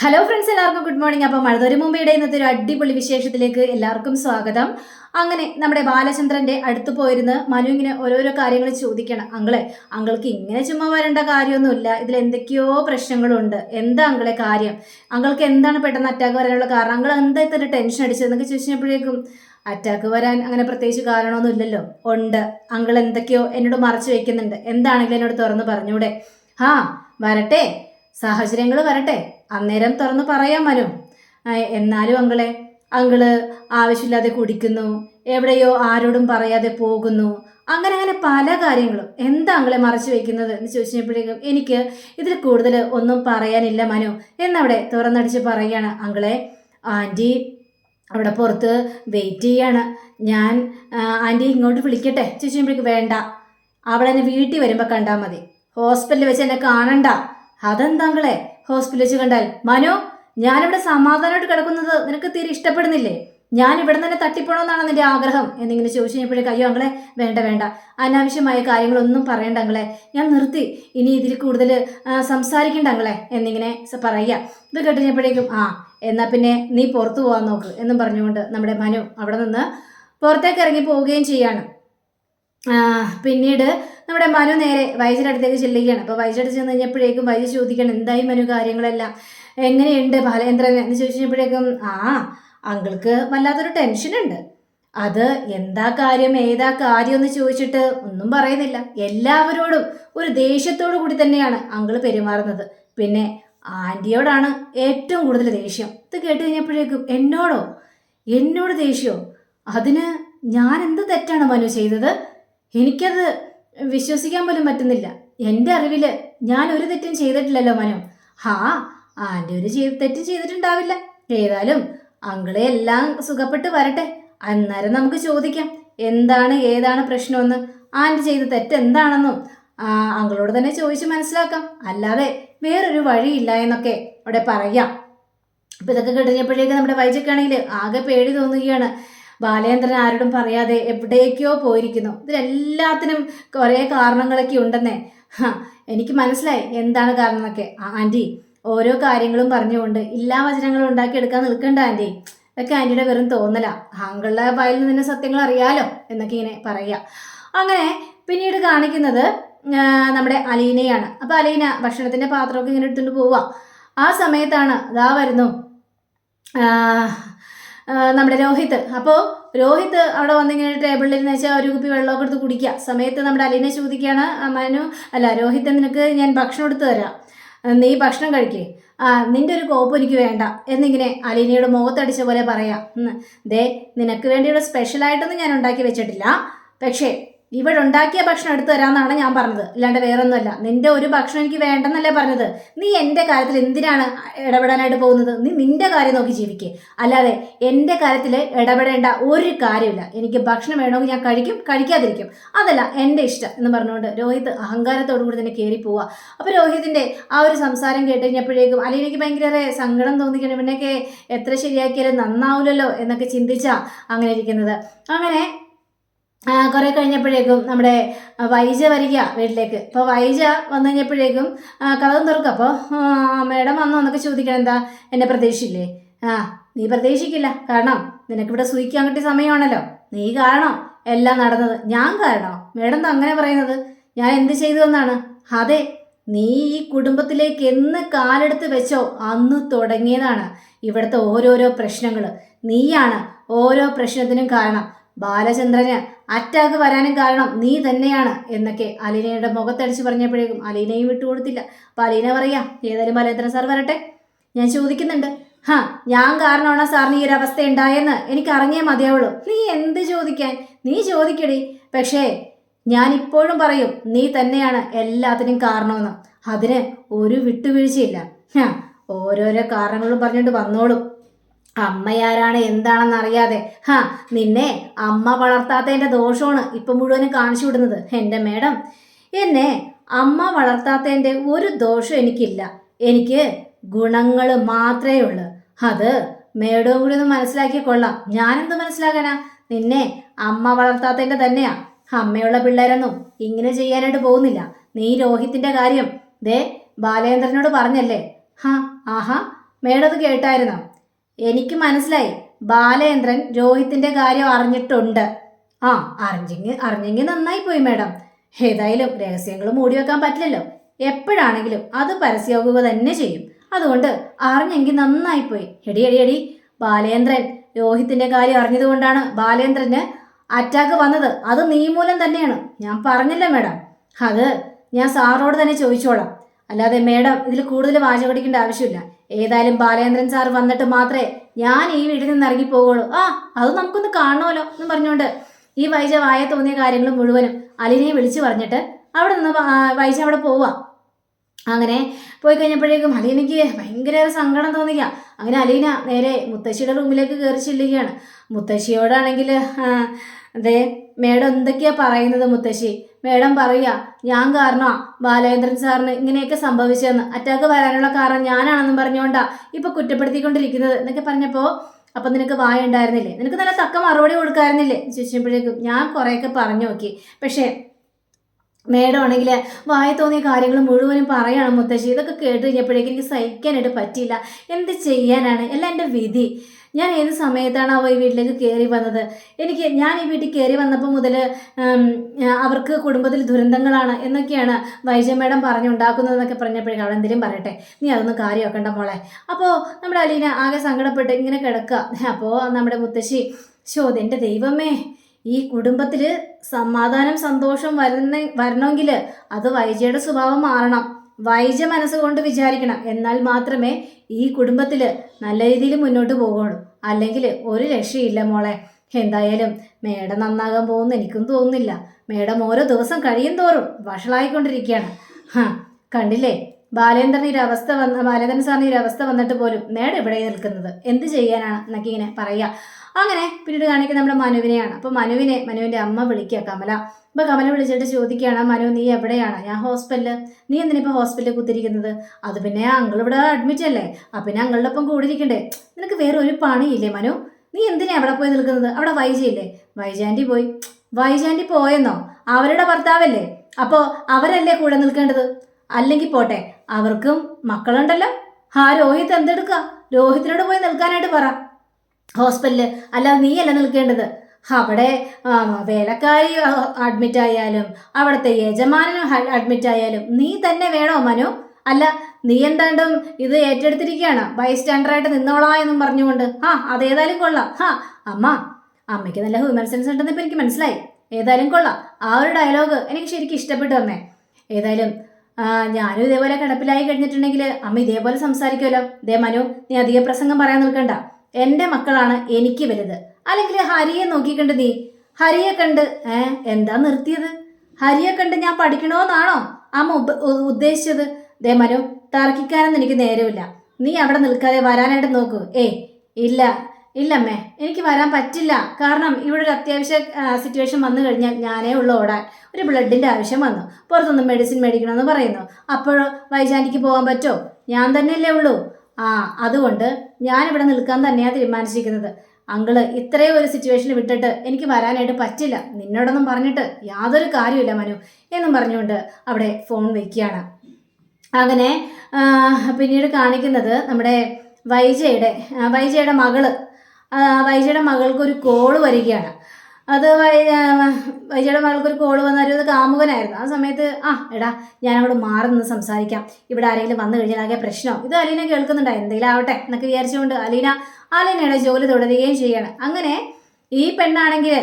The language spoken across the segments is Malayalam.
ഹലോ ഫ്രണ്ട്സ് എല്ലാവർക്കും ഗുഡ് മോർണിംഗ് അപ്പോൾ മഴതൊരു മുംബൈയുടെ ഇന്നത്തെ ഒരു അടിപൊളി വിശേഷത്തിലേക്ക് എല്ലാവർക്കും സ്വാഗതം. അങ്ങനെ നമ്മുടെ ബാലചന്ദ്രന്റെ അടുത്ത് പോയിരുന്ന് മനു ഇങ്ങനെ ഓരോരോ കാര്യങ്ങൾ ചോദിക്കണം. അങ്ങളെ അങ്ങൾക്ക് ഇങ്ങനെ ചുമ്മാ വരേണ്ട കാര്യമൊന്നുമില്ല. ഇതിൽ എന്തൊക്കെയോ പ്രശ്നങ്ങളുണ്ട്. എന്താ അങ്ങളെ കാര്യം? അങ്ങൾക്ക് എന്താണ് പെട്ടെന്ന് അറ്റാക്ക് വരാനുള്ള കാരണം? അങ്ങൾ എന്താ ഇത്ര ടെൻഷൻ അടിച്ചതെന്നൊക്കെ ചോദിച്ചപ്പോഴേക്കും അറ്റാക്ക് വരാൻ അങ്ങനെ പ്രത്യേകിച്ച് കാരണമൊന്നും ഇല്ലല്ലോ ഉണ്ട്. അങ്കിൾ എന്തൊക്കെയോ എന്നോട് മറച്ചു വെക്കുന്നുണ്ട്. എന്താണെങ്കിലും എന്നോട് തുറന്ന് പറഞ്ഞൂടെ. ആ വരട്ടെ. സാഹചര്യങ്ങൾ വരട്ടെ. അന്നേരം തുറന്നു പറയാം മനു. എന്നാലും അങ്കിളെ അങ്കിൾ ആവശ്യമില്ലാതെ കുടിക്കുന്നു. എവിടെയോ ആരോടും പറയാതെ പോകുന്നു. അങ്ങനെ അങ്ങനെ പല കാര്യങ്ങളും. എന്താ അങ്ങളെ മറച്ചു വെക്കുന്നത് എന്ന് ചോദിച്ചപ്പോഴേക്കും എനിക്ക് ഇതിൽ കൂടുതൽ ഒന്നും പറയാനില്ല മനു. എന്നവിടെ തുറന്നടിച്ച് പറയുകയാണ്. അങ്കിളെ ആന്റി അവിടെ പുറത്ത് വെയിറ്റ് ചെയ്യാണ്. ഞാൻ ആന്റി ഇങ്ങോട്ട് വിളിക്കട്ടെ. ചോദിച്ചപ്പോഴേക്കും വേണ്ട. അവളെന്നെ വീട്ടിൽ വരുമ്പോൾ കണ്ടാൽ മതി. ഹോസ്പിറ്റലിൽ വെച്ച് എന്നെ കാണണ്ട. അതെന്താങ്കളെ ഹോസ്പിറ്റലിൽ വെച്ച് കണ്ടാൽ. മനു ഞാനിവിടെ സമാധാനമായിട്ട് കിടക്കുന്നത് നിനക്ക് തീരെ ഇഷ്ടപ്പെടുന്നില്ലേ? ഞാൻ ഇവിടെ തന്നെ തട്ടിപ്പോണമെന്നാണ് നിന്റെ ആഗ്രഹം. എന്നിങ്ങനെ ചോദിച്ചു കഴിഞ്ഞപ്പോഴേ അയ്യോ അങ്ങളെ വേണ്ട വേണ്ട. അനാവശ്യമായ കാര്യങ്ങളൊന്നും പറയണ്ട അങ്ങളെ ഞാൻ നിർത്തി. ഇനി ഇതിൽ കൂടുതൽ സംസാരിക്കണ്ട അങ്ങളെ എന്നിങ്ങനെ പറയുക. ഇത് കേട്ടുകഴിഞ്ഞപ്പോഴേക്കും ആ എന്നാൽ പിന്നെ നീ പുറത്തു പോകാൻ നോക്ക് എന്നും പറഞ്ഞുകൊണ്ട് നമ്മുടെ മനു അവിടെ നിന്ന് പുറത്തേക്ക് ഇറങ്ങി പോവുകയും ചെയ്യാണ്. പിന്നീട് നമ്മുടെ മനു നേരെ വൈദ്യരുടെ അടുത്തേക്ക് ചെല്ലുകയാണ്. അപ്പോൾ വൈദ്യരുടെ ചെന്ന് കഴിഞ്ഞപ്പോഴേക്കും വൈദ്യ ചോദിക്കണം എന്തായി മനു കാര്യങ്ങളെല്ലാം? എങ്ങനെയുണ്ട് ബാലേന്ദ്രൻ എന്ന് ചോദിച്ചു കഴിഞ്ഞപ്പോഴേക്കും ആ അങ്കിൾക്ക് വല്ലാത്തൊരു ടെൻഷനുണ്ട് അത് എന്താ കാര്യം ഏതാ കാര്യം എന്ന് ചോദിച്ചിട്ട് ഒന്നും പറയുന്നില്ല. എല്ലാവരോടും ഒരു ദേഷ്യത്തോടു കൂടി തന്നെയാണ് അങ്കിൾ പെരുമാറുന്നത്. പിന്നെ ആന്റിയോടാണ് ഏറ്റവും കൂടുതൽ ദേഷ്യം. ഇത് കേട്ട് കഴിഞ്ഞപ്പോഴേക്കും എന്നോടോ? എന്നോട് ദേഷ്യമോ അതിന് ഞാൻ എന്ത് തെറ്റാണ് മനു ചെയ്തത്? എനിക്കത് വിശ്വസിക്കാൻ പോലും പറ്റുന്നില്ല. എന്റെ അറിവിൽ ഞാൻ ഒരു തെറ്റും ചെയ്തിട്ടില്ലല്ലോ മനു. ഹാ ആന്റെ ഒരു തെറ്റും ചെയ്തിട്ടുണ്ടാവില്ല. ഏതായാലും അങ്കിളെ എല്ലാം സുഖപ്പെട്ട് വരട്ടെ. അന്നേരം നമുക്ക് ചോദിക്കാം എന്താണ് ഏതാണ് പ്രശ്നമെന്ന്? ആന്റി ചെയ്ത തെറ്റ് എന്താണെന്നും അങ്കിളോട് തന്നെ ചോദിച്ച് മനസ്സിലാക്കാം. അല്ലാതെ വേറൊരു വഴിയില്ല എന്നൊക്കെ അവിടെ പറയാം. അപ്പം ഇതൊക്കെ കഴിഞ്ഞപ്പോഴേക്ക് നമ്മുടെ വൈജക്കാണെങ്കിൽ ആകെ പേടി തോന്നുകയാണ്. ബാലേന്ദ്രൻ ആരോടും പറയാതെ എവിടേക്കോ പോയിരിക്കുന്നു. ഇതിലെല്ലാത്തിനും കുറേ കാരണങ്ങളൊക്കെ ഉണ്ടെന്നേ. എനിക്ക് മനസ്സിലായി എന്താണ് കാരണം എന്നൊക്കെ ആന്റി ഓരോ കാര്യങ്ങളും പറഞ്ഞുകൊണ്ട് ഇല്ലാ വചനങ്ങളും ഉണ്ടാക്കിയെടുക്കാൻ നിൽക്കണ്ട ആന്റി. ഇതൊക്കെ ആന്റിയുടെ വെറും തോന്നല. ആങ്കളുടെ വായിൽ നിന്ന് സത്യങ്ങൾ അറിയാലോ എന്നൊക്കെ ഇങ്ങനെ പറയുക അങ്ങനെ പിന്നീട് കാണിക്കുന്നത് നമ്മുടെ അലീനയാണ്. അപ്പോൾ അലീന ഭക്ഷണത്തിന്റെ പാത്രമൊക്കെ ഇങ്ങനെ എടുത്തുകൊണ്ട് പോവുക ആ സമയത്താണ് ഇതാ വരുന്നു. നമ്മുടെ രോഹിത്. അപ്പോൾ രോഹിത് അവിടെ വന്നിങ്ങനെ ടേബിളിൽ വെച്ചാൽ ഒരു കുപ്പി വെള്ളമൊക്കെ എടുത്ത് കുടിക്കുക സമയത്ത് നമ്മുടെ അലീനെ ചോദിക്കുകയാണ് മനു അല്ല രോഹിത് നിനക്ക് ഞാൻ ഭക്ഷണം എടുത്തു തരാം. നീ ഭക്ഷണം കഴിക്കേ. ആ നിന്റെ ഒരു കോപ്പ് എനിക്ക് വേണ്ട. എന്നിങ്ങനെ അലീനയുടെ മുഖത്തടിച്ച പോലെ പറയാം. ദേ നിനക്ക് വേണ്ടിയുള്ള സ്പെഷ്യലായിട്ടൊന്നും ഞാൻ ഉണ്ടാക്കി വെച്ചിട്ടില്ല. പക്ഷേ ഇവിടെ ഉണ്ടാക്കിയ ഭക്ഷണം എടുത്തു തരാമെന്നാണ് ഞാൻ പറഞ്ഞത്. അല്ലാണ്ട് വേറൊന്നുമല്ല. നിന്റെ ഒരു ഭക്ഷണം എനിക്ക് വേണ്ടെന്നല്ലേ പറഞ്ഞത്. നീ എന്റെ കാര്യത്തിൽ എന്തിനാണ് ഇടപെടാനായിട്ട് പോകുന്നത്? നീ നിന്റെ കാര്യം നോക്കി ജീവിക്കേ. അല്ലാതെ എന്റെ കാര്യത്തിൽ ഇടപെടേണ്ട ഒരു കാര്യമില്ല. എനിക്ക് ഭക്ഷണം വേണമെങ്കിൽ ഞാൻ കഴിക്കും കഴിക്കാതിരിക്കും. അതല്ല എന്റെ ഇഷ്ടം എന്ന് പറഞ്ഞുകൊണ്ട് രോഹിത് അഹങ്കാരത്തോടു കൂടി തന്നെ കയറി പോവുക അപ്പോൾ രോഹിതിന്റെ ആ ഒരു സംസാരം കേട്ട് കഴിഞ്ഞപ്പോഴേക്കും എനിക്ക് ഭയങ്കര സങ്കടം തോന്നിക്കണം. ഇവനൊക്കെ എത്ര ശരിയാക്കിയാലും നന്നാവില്ലല്ലോ എന്നൊക്കെ ചിന്തിച്ചാ അങ്ങനെ ഇരിക്കുന്നത്. അങ്ങനെ കുറെ കഴിഞ്ഞപ്പോഴേക്കും നമ്മുടെ വൈജ വരിക വീട്ടിലേക്ക്. അപ്പോൾ വൈജ വന്നു കഴിഞ്ഞപ്പോഴേക്കും കഥം തുറക്കും. അപ്പോൾ മേഡം വന്നോ എന്നൊക്കെ ചോദിക്കണം. എന്താ എന്നെ പ്രതീക്ഷിച്ചില്ലേ? ആ നീ പ്രതീക്ഷിക്കില്ല. കാരണം നിനക്കിവിടെ സൂയിക്കാൻ കിട്ടിയ സമയമാണല്ലോ. നീ കാരണം എല്ലാം നടന്നത്. ഞാൻ കാരണോ. മേഡം അങ്ങനെ പറയുന്നത്? ഞാൻ എന്ത് ചെയ്തു എന്നാണ്. അതെ നീ ഈ കുടുംബത്തിലേക്ക് എന്ന് കാലെടുത്ത് വെച്ചോ അന്ന് തുടങ്ങിയതാണ് ഇവിടുത്തെ ഓരോരോ പ്രശ്നങ്ങൾ നീയാണ് ഓരോ പ്രശ്നത്തിനും കാരണം. ബാലചന്ദ്രന് അറ്റാക്ക് വരാനും കാരണം നീ തന്നെയാണ് എന്നൊക്കെ അലീനയുടെ മുഖത്തടിച്ച് പറഞ്ഞപ്പോഴേക്കും അലീനയും വിട്ടുകൊടുത്തില്ല അപ്പം അലീന പറയാ ഏതായാലും ബാലചന്ദ്രൻ സാർ വരട്ടെ. ഞാൻ ചോദിക്കുന്നുണ്ട് ഹാ ഞാൻ കാരണമാണ് സാറിന് ഈ ഒരു അവസ്ഥ ഉണ്ടായെന്ന്? എനിക്ക് അറിഞ്ഞേ മതിയാവുള്ളൂ. നീ എന്ത് ചോദിക്കാൻ? നീ ചോദിക്കടി. പക്ഷേ ഞാൻ ഇപ്പോഴും പറയും നീ തന്നെയാണ് എല്ലാത്തിനും കാരണമെന്ന്. അതിന് ഒരു വിട്ടുവീഴ്ചയില്ല. ഓരോരോ കാരണങ്ങളും പറഞ്ഞിട്ട് വന്നോളും. അമ്മയാരാണ് എന്താണെന്ന് അറിയാതെ ഹാ നിന്നെ അമ്മ വളർത്താത്തതിന്റെ ദോഷമാണ് ഇപ്പം മുഴുവനും കാണിച്ചു വിടുന്നത്. എന്റെ മേഡം എന്നെ അമ്മ വളർത്താത്തതിന്റെ ഒരു ദോഷം എനിക്കില്ല. എനിക്ക് ഗുണങ്ങൾ മാത്രമേ ഉള്ളൂ. അത് മേഡവും കൂടി ഒന്ന് മനസ്സിലാക്കി കൊള്ളാം. ഞാനെന്ത് മനസ്സിലാക്കാനാ? നിന്നെ അമ്മ വളർത്താത്തതിന്റെ തന്നെയാ. അമ്മയുള്ള പിള്ളേരൊന്നും ഇങ്ങനെ ചെയ്യാനായിട്ട് പോകുന്നില്ല. നീ രോഹിത്തിന്റെ കാര്യം ദേ ബാലേന്ദ്രനോട് പറഞ്ഞല്ലേ? ഹാ ആഹാ മേഡം അത് കേട്ടായിരുന്നോ? എനിക്ക് മനസ്സിലായി. ബാലേന്ദ്രൻ രോഹിത്തിന്റെ കാര്യം അറിഞ്ഞിട്ടുണ്ട്. ആ അറിഞ്ഞെങ്കിൽ അറിഞ്ഞെങ്കിൽ നന്നായി പോയി മേഡം. ഏതായാലും രഹസ്യങ്ങൾ മൂടി വെക്കാൻ പറ്റില്ലല്ലോ. എപ്പോഴാണെങ്കിലും അത് പരസ്യമാക്കുക തന്നെ ചെയ്യും. അതുകൊണ്ട് അറിഞ്ഞെങ്കിൽ നന്നായി പോയി. എടി എടി എടി ബാലേന്ദ്രൻ രോഹിത്തിന്റെ കാര്യം അറിഞ്ഞതുകൊണ്ടാണ് ബാലേന്ദ്രന് അറ്റാക്ക് വന്നത്. അത് നീ മൂലം തന്നെയാണ്. ഞാൻ പറഞ്ഞില്ല മേഡം. അത് ഞാൻ സാറോട് തന്നെ ചോദിച്ചോളാം. അല്ലാതെ മേഡം ഇതിൽ കൂടുതൽ വാചകടിക്കേണ്ട ആവശ്യമില്ല. ഏതായാലും ബാലേന്ദ്രൻ സാർ വന്നിട്ട് മാത്രമേ ഞാൻ ഈ വീട്ടിൽ നിന്ന് ഇറങ്ങി പോകുള്ളൂ ആ അത് നമുക്കൊന്ന് കാണണമല്ലോ എന്ന് പറഞ്ഞുകൊണ്ട് ഈ വൈജ വായ തോന്നിയ കാര്യങ്ങൾ മുഴുവനും അലിനെ വിളിച്ചു പറഞ്ഞിട്ട് അവിടെ നിന്ന് വൈജ അവിടെ പോവാ. അങ്ങനെ പോയി കഴിഞ്ഞപ്പോഴേക്കും അലീനയ്ക്ക് ഭയങ്കര സങ്കടം തോന്നിക്ക. അങ്ങനെ അലീന നേരെ മുത്തശ്ശിയുടെ റൂമിലേക്ക് കയറി ചെല്ലുകയാണ്. മുത്തശ്ശിയോടാണെങ്കിൽ അതെ മേഡം എന്തൊക്കെയാ പറയുന്നത് മുത്തശ്ശി? മേഡം പറയുക ഞാൻ കാരണമാ ബാലേന്ദ്രൻ സാറിന് ഇങ്ങനെയൊക്കെ സംഭവിച്ചതെന്ന്. അറ്റാക്ക് വരാനുള്ള കാരണം ഞാനാണെന്നും പറഞ്ഞുകൊണ്ടാ ഇപ്പൊ കുറ്റപ്പെടുത്തിക്കൊണ്ടിരിക്കുന്നത് എന്നൊക്കെ പറഞ്ഞപ്പോ അപ്പൊ നിനക്ക് വായ ഉണ്ടായിരുന്നില്ലേ? നിനക്ക് നല്ല തക്ക മറുപടി കൊടുക്കായിരുന്നില്ലേ? ചോദിച്ചപ്പോഴേക്കും ഞാൻ കുറേയൊക്കെ പറഞ്ഞു നോക്കി. പക്ഷേ മേഡം ആണെങ്കിൽ വായ തോന്നിയ കാര്യങ്ങൾ മുഴുവനും പറയണം മുത്തശ്ശി. ഇതൊക്കെ കേട്ട് കഴിഞ്ഞപ്പോഴേക്കും എനിക്ക് സഹിക്കാനായിട്ട് പറ്റിയില്ല. എന്ത് ചെയ്യാനാണ്? എല്ലാം എന്റെ വിധി. ഞാൻ ഏത് സമയത്താണ് അവ ഈ വീട്ടിലേക്ക് കയറി വന്നത്? എനിക്ക് ഞാൻ ഈ വീട്ടിൽ കയറി വന്നപ്പോൾ മുതൽ അവർക്ക് കുടുംബത്തിൽ ദുരന്തങ്ങളാണ് എന്നൊക്കെയാണ് വൈജ മേഡം പറഞ്ഞുണ്ടാക്കുന്നതെന്നൊക്കെ പറഞ്ഞപ്പോഴേക്കും അവിടെ എന്തെങ്കിലും പറയട്ടെ? നീ അതൊന്നും കാര്യമാക്കണ്ട മോളെ. അപ്പോൾ നമ്മുടെ അലീന ആകെ സങ്കടപ്പെട്ട് ഇങ്ങനെ കിടക്കുക. അപ്പോൾ നമ്മുടെ മുത്തശ്ശി ശോ എന്റെ ദൈവമേ ഈ കുടുംബത്തിൽ സമാധാനം സന്തോഷം വരുന്ന വരണമെങ്കിൽ അത് വൈജയുടെ സ്വഭാവം മാറണം. വൈജ മനസ്സുകൊണ്ട് വിചാരിക്കണം. എന്നാൽ മാത്രമേ ഈ കുടുംബത്തിൽ നല്ല രീതിയിൽ മുന്നോട്ട് പോകുള്ളൂ. അല്ലെങ്കിൽ ഒരു രക്ഷയില്ല മോളെ. എന്തായാലും മേഡം നന്നാകാൻ പോകുമെന്ന് എനിക്കും തോന്നുന്നില്ല. മേഡം ഓരോ ദിവസം കഴിയും തോറും വഷളായിക്കൊണ്ടിരിക്കുകയാണ്. ഹാ കണ്ടില്ലേ? ബാലേന്ദ്രൻ ഈ അവസ്ഥ വന്ന ബാലേന്ദ്രൻ സാറിന് ഈ അവസ്ഥ വന്നിട്ട് പോലും മേഡം എവിടെ നിൽക്കുന്നത്? എന്ത് ചെയ്യാനാണ്? എന്നൊക്കെ ഇങ്ങനെ പറയുക അങ്ങനെ പിന്നീട് കാണിക്കുന്ന നമ്മുടെ മനുവിനെയാണ്. അപ്പോൾ മനുവിനെ മനുവിന്റെ അമ്മ വിളിക്കുക കമല. അപ്പോൾ കമല വിളിച്ചിട്ട് ചോദിക്കുകയാണ് മനു നീ എവിടെയാണ്? ഞാൻ ഹോസ്പിറ്റലിൽ നീ എന്തിനാ ഇപ്പൊ ഹോസ്പിറ്റലിൽ കുത്തിരിക്കുന്നത്? അത് പിന്നെ അങ്കിൾ ഇവിടെ അഡ്മിറ്റ് അല്ലേ? അപ്പം പിന്നെ അങ്ങളുടെ ഒപ്പം കൂടിയിരിക്കണ്ടേ? നിനക്ക് വേറെ ഒരു പണിയില്ലേ മനു? നീ എന്തിനാ അവിടെ പോയി നിൽക്കുന്നത്? അവിടെ വൈജയില്ലേ വൈജാന്റി പോയി. വൈജാന്റി പോയെന്നോ? അവരുടെ ഭർത്താവല്ലേ? അപ്പോൾ അവരല്ലേ കൂടെ നിൽക്കേണ്ടത്? അല്ലെങ്കിൽ പോട്ടെ അവർക്കും മക്കളുണ്ടല്ലോ. ആ രോഹിത് എന്തെടുക്കുക രോഹിത്തിനോട് പോയി നിൽക്കാനായിട്ട് പറ. ഹോസ്പിറ്റലിൽ അല്ലാതെ നീയല്ല നിൽക്കേണ്ടത്. അവിടെ വേലക്കാരി അഡ്മിറ്റ് ആയാലും അവിടുത്തെ യജമാനനും അഡ്മിറ്റ് ആയാലും നീ തന്നെ വേണോ മനു? അല്ല നീ എന്താണ്ടും ഇത് ഏറ്റെടുത്തിരിക്കുകയാണ് ബൈസ്റ്റാൻഡറായിട്ട് നിന്നോളാ എന്നും പറഞ്ഞുകൊണ്ട്. ആ അതേതായാലും കൊള്ളാം. ഹാ അമ്മ അമ്മയ്ക്ക് നല്ല ഹ്യൂമൻ സെൻസ് ഉണ്ടെന്ന് ഇപ്പം എനിക്ക് മനസ്സിലായി. ഏതായാലും കൊള്ളാം. ആ ഒരു ഡയലോഗ് എനിക്ക് ശരിക്കും ഇഷ്ടപ്പെട്ടു അമ്മേ. ഏതായാലും ഞാനും ഇതേപോലെ കിടപ്പിലായി കഴിഞ്ഞിട്ടുണ്ടെങ്കിൽ അമ്മ ഇതേപോലെ സംസാരിക്കുമല്ലോ. ദേ മനു നീ അധിക പ്രസംഗം പറയാൻ നിൽക്കണ്ട. എന്റെ മക്കളാണ് എനിക്ക് വലുത്. അല്ലെങ്കിൽ ഹരിയെ നോക്കിക്കണ്ട് നീ. ഹരിയെ കണ്ട് ഏ എന്താ നിർത്തിയത്? ഹരിയെ കണ്ട് ഞാൻ പഠിക്കണമെന്നാണോ അമ്മ ഉദ്ദേശിച്ചത്? ദേ മരോ തർക്കിക്കാനൊന്നും എനിക്ക് നേരമില്ല. നീ അവിടെ നിൽക്കാതെ വരാനായിട്ട് നോക്കൂ. ഏ ഇല്ല ഇല്ലമ്മേ എനിക്ക് വരാൻ പറ്റില്ല. കാരണം ഇവിടെ ഒരു അത്യാവശ്യ സിറ്റുവേഷൻ വന്നു കഴിഞ്ഞാൽ ഞാനേ ഉള്ളു ഓടാൻ. ഒരു ബ്ലഡിന്റെ ആവശ്യം വന്നു. പുറത്തുനിന്ന് മെഡിസിൻ മേടിക്കണമെന്ന് പറയുന്നു. അപ്പോൾ വൈജാനിക്ക് പോകാൻ പറ്റുമോ ഞാൻ തന്നെയല്ലേ ഉള്ളൂ. ആ അതുകൊണ്ട് ഞാനിവിടെ നിൽക്കാൻ തന്നെയാണ് തീരുമാനിച്ചിരിക്കുന്നത്. അങ്കിൾ ഇത്രയും ഒരു സിറ്റുവേഷൻ വിട്ടിട്ട് എനിക്ക് വരാനായിട്ട് പറ്റില്ല. നിന്നോടൊന്നും പറഞ്ഞിട്ട് യാതൊരു കാര്യമില്ല മനു എന്നും പറഞ്ഞുകൊണ്ട് അവിടെ ഫോൺ വെക്കുകയാണ്. അങ്ങനെ പിന്നീട് കാണിക്കുന്നത് നമ്മുടെ വൈജയുടെ വൈജയുടെ മകൾ വൈജയുടെ മകൾക്ക് ഒരു കോൾ വരികയാണ്. അത് വൈജയുടെ മകൾക്കൊരു കോൾ വന്നാലും അത് കാമുകനായിരുന്നു. ആ സമയത്ത് ആ എടാ ഞാൻ അവിടെ മാറി നിന്ന് സംസാരിക്കാം. ഇവിടെ ആരെങ്കിലും വന്നു കഴിഞ്ഞാൽ ആകെ പ്രശ്നം ഇത് അലീന കേൾക്കുന്നുണ്ടോ എന്തെങ്കിലും ആവട്ടെ എന്നൊക്കെ വിചാരിച്ചുകൊണ്ട് അലീന അലീനയുടെ ജോലി തുടരുകയും ചെയ്യണം. അങ്ങനെ ഈ പെണ്ണാണെങ്കിൽ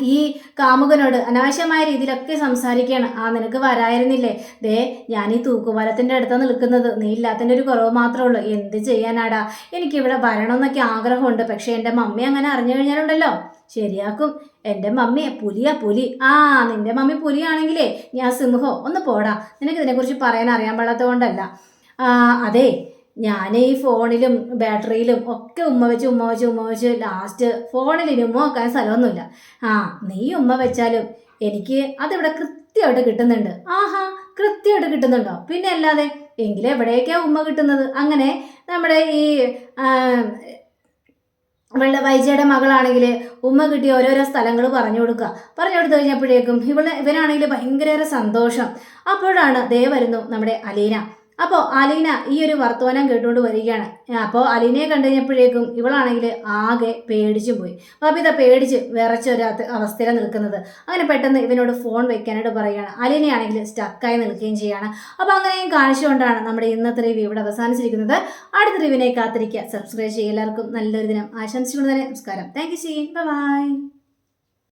ഈ കാമുകനോട് അനാവശ്യമായ രീതിയിലൊക്കെ സംസാരിക്കുകയാണ് ആ നിനക്ക് വരായിരുന്നില്ലേ? ദേ ഞാൻ ഈ തൂക്കുപാലത്തിന്റെ അടുത്താണ് നിൽക്കുന്നത്. നീ ഇല്ലാത്തതിന്റെ ഒരു കുറവ് മാത്രമേ ഉള്ളൂ. എന്ത് ചെയ്യാനാടാ? എനിക്കിവിടെ വരണമെന്നൊക്കെ ആഗ്രഹമുണ്ട്. പക്ഷേ എന്റെ മമ്മി അങ്ങനെ അറിഞ്ഞു കഴിഞ്ഞാലുണ്ടല്ലോ. ശരിയാക്കും. എന്റെ മമ്മി പുലിയാ പുലി. ആ നിന്റെ മമ്മി പുലിയാണെങ്കിലേ ഞാൻ സിംഹോ ഒന്ന് പോടാ. നിനക്ക് ഇതിനെക്കുറിച്ച് പറയാൻ അറിയാൻ പാടാത്തത് കൊണ്ടല്ല അതെ ഞാൻ ഈ ഫോണിലും ബാറ്ററിയിലും ഒക്കെ ഉമ്മ വെച്ച് ഉമ്മ വെച്ച് ഉമ്മ വെച്ച് ലാസ്റ്റ് ഫോണിൽ ഉമ്മ വെക്കാൻ സ്ഥലമൊന്നുമില്ല. ആ നീ ഉമ്മ വെച്ചാലും എനിക്ക് അതിവിടെ കൃത്യമായിട്ട് കിട്ടുന്നുണ്ട്. ആഹാ കൃത്യമായിട്ട് കിട്ടുന്നുണ്ടോ? പിന്നെ അല്ലാതെ എങ്കിലും എവിടെയൊക്കെയാ ഉമ്മ കിട്ടുന്നത്? അങ്ങനെ നമ്മുടെ ഈ വെള്ള വൈജയുടെ മകളാണെങ്കിൽ ഉമ്മ കിട്ടിയ ഓരോരോ സ്ഥലങ്ങൾ പറഞ്ഞു കൊടുക്കുക. പറഞ്ഞു കൊടുത്തു കഴിഞ്ഞപ്പോഴേക്കും ഇവൾ ഇവനാണെങ്കിൽ ഭയങ്കര സന്തോഷം. അപ്പോഴാണ് ദേ വരുന്നു നമ്മുടെ അലീന. അപ്പോൾ അലീന ഈ ഒരു വർത്തമാനം കേട്ടുകൊണ്ട് വരികയാണ്. അപ്പോൾ അലീനയെ കണ്ടു കഴിഞ്ഞപ്പോഴേക്കും ഇവളാണെങ്കിൽ ആകെ പേടിച്ചും പോയി. അപ്പോൾ ഇതാ പേടിച്ച് വിറച്ച ഒരു അത് അവസ്ഥയിലാണ് നിൽക്കുന്നത്. അങ്ങനെ പെട്ടെന്ന് ഇവനോട് ഫോൺ വെക്കാനായിട്ട് പറയുകയാണ്. അലീനയാണെങ്കിൽ സ്റ്റക്കായി നിൽക്കുകയും ചെയ്യുകയാണ് അപ്പോൾ അങ്ങനെയും കാണിച്ചുകൊണ്ടാണ് നമ്മുടെ ഇന്നത്തെ റിവ്യൂ ഇവിടെ അവസാനിച്ചിരിക്കുന്നത്. അടുത്ത റിവ്യൂവിനെ കാത്തിരിക്കുക. സബ്സ്ക്രൈബ് ചെയ്യുക. എല്ലാവർക്കും നല്ലൊരു ദിനം ആശംസിച്ചുകൊണ്ട് തന്നെ നമസ്കാരം താങ്ക് യു ബൈ